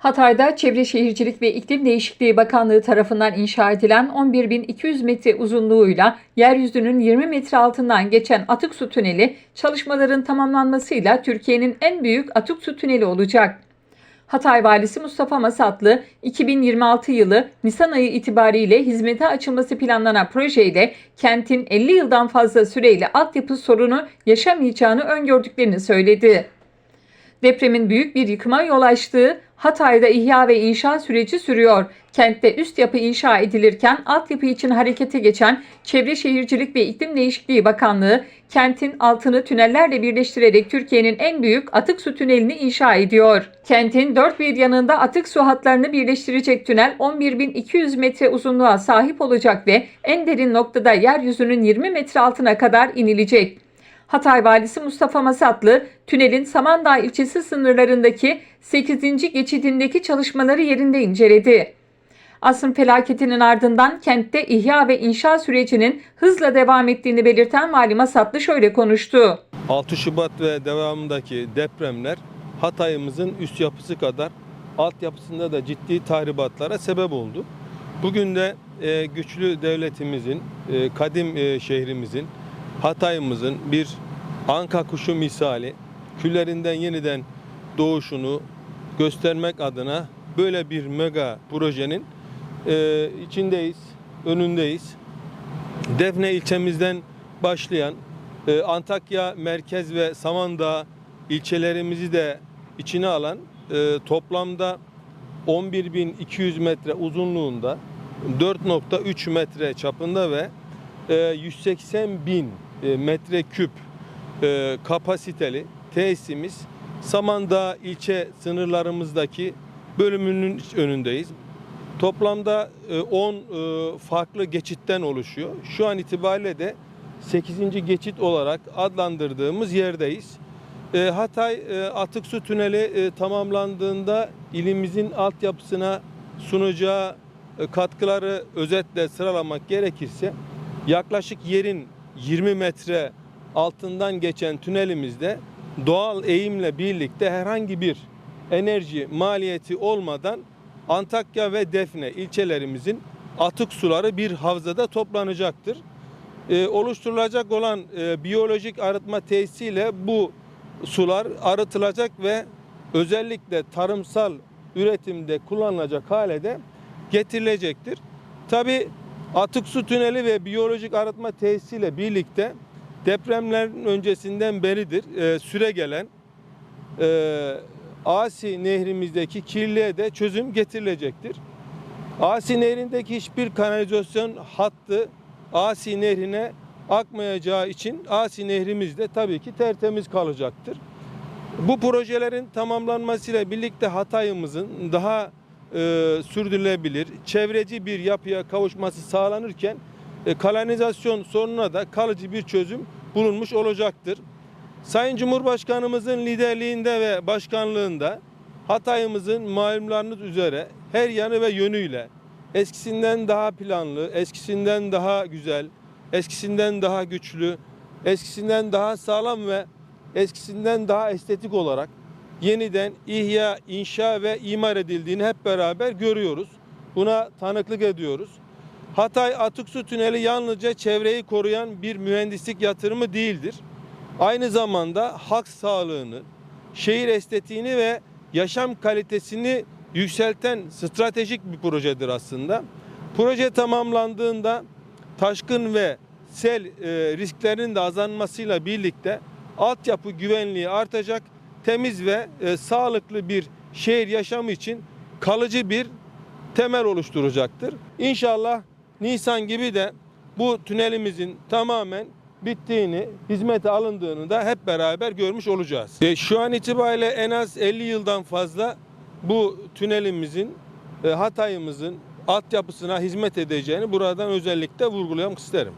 Hatay'da Çevre Şehircilik ve İklim Değişikliği Bakanlığı tarafından inşa edilen 11.200 metre uzunluğuyla yeryüzünün 20 metre altından geçen atık su tüneli çalışmaların tamamlanmasıyla Türkiye'nin en büyük atık su tüneli olacak. Hatay Valisi Mustafa Masatlı, 2026 yılı Nisan ayı itibariyle hizmete açılması planlanan projeyle kentin 50 yıldan fazla süreyle altyapı sorunu yaşamayacağını öngördüklerini söyledi. Depremin büyük bir yıkıma yol açtığı Hatay'da ihya ve inşa süreci sürüyor. Kentte üst yapı inşa edilirken altyapı için harekete geçen Çevre Şehircilik ve İklim Değişikliği Bakanlığı kentin altını tünellerle birleştirerek Türkiye'nin en büyük atık su tünelini inşa ediyor. Kentin dört bir yanında atık su hatlarını birleştirecek tünel 11.200 metre uzunluğa sahip olacak ve en derin noktada yeryüzünün 20 metre altına kadar inilecek. Hatay Valisi Mustafa Masatlı, tünelin Samandağ ilçesi sınırlarındaki 8. geçidindeki çalışmaları yerinde inceledi. Asrın felaketinin ardından kentte ihya ve inşa sürecinin hızla devam ettiğini belirten Vali Masatlı şöyle konuştu. 6 Şubat ve devamındaki depremler Hatay'ımızın üst yapısı kadar altyapısında da ciddi tahribatlara sebep oldu. Bugün de e, güçlü devletimizin, e, kadim e, şehrimizin, Hatay'ımızın bir anka kuşu misali küllerinden yeniden doğuşunu göstermek adına böyle bir mega projenin e, içindeyiz, önündeyiz. Defne ilçemizden başlayan e, Antakya merkez ve Samandağ ilçelerimizi de içine alan e, toplamda 11.200 metre uzunluğunda 4.3 metre çapında ve e, 180 bin e, metre küp e, kapasiteli tesisimiz Samandağ ilçe sınırlarımızdaki bölümünün önündeyiz. Toplamda e, 10 e, farklı geçitten oluşuyor. Şu an itibariyle de 8. geçit olarak adlandırdığımız yerdeyiz. Hatay Atık Su Tüneli tamamlandığında ilimizin altyapısına sunacağı katkıları özetle sıralamak gerekirse yaklaşık yerin 20 metre altından geçen tünelimizde doğal eğimle birlikte herhangi bir enerji maliyeti olmadan Antakya ve Defne ilçelerimizin atık suları bir havzada toplanacaktır. Ee, oluşturulacak olan e, biyolojik arıtma tesisiyle bu sular arıtılacak ve özellikle tarımsal üretimde kullanılacak hale de getirilecektir. Tabi atık su tüneli ve biyolojik arıtma tesisiyle birlikte depremlerin öncesinden beridir e, süre gelen e, Asi nehrimizdeki kirliliğe de çözüm getirilecektir. Asi nehrindeki hiçbir kanalizasyon hattı Asi nehrine akmayacağı için Asi nehrimiz de tabii ki tertemiz kalacaktır. Bu projelerin tamamlanmasıyla birlikte Hatay'ımızın daha e, sürdürülebilir, çevreci bir yapıya kavuşması sağlanırken e, kanalizasyon sorununa da kalıcı bir çözüm bulunmuş olacaktır. Sayın Cumhurbaşkanımızın liderliğinde ve başkanlığında Hatay'ımızın malumlarınız üzere her yanı ve yönüyle eskisinden daha planlı, eskisinden daha güzel, eskisinden daha güçlü, eskisinden daha sağlam ve eskisinden daha estetik olarak yeniden ihya, inşa ve imar edildiğini hep beraber görüyoruz. Buna tanıklık ediyoruz. Hatay Atık Su Tüneli yalnızca çevreyi koruyan bir mühendislik yatırımı değildir. Aynı zamanda halk sağlığını, şehir estetiğini ve yaşam kalitesini yükselten stratejik bir projedir aslında. Proje tamamlandığında taşkın ve sel e, risklerinin de azalmasıyla birlikte altyapı güvenliği artacak, temiz ve e, sağlıklı bir şehir yaşamı için kalıcı bir temel oluşturacaktır. İnşallah Nisan gibi de bu tünelimizin tamamen bittiğini, hizmete alındığını da hep beraber görmüş olacağız. E, şu an itibariyle en az 50 yıldan fazla bu tünelimizin, e, Hatay'ımızın altyapısına hizmet edeceğini buradan özellikle vurgulamak isterim.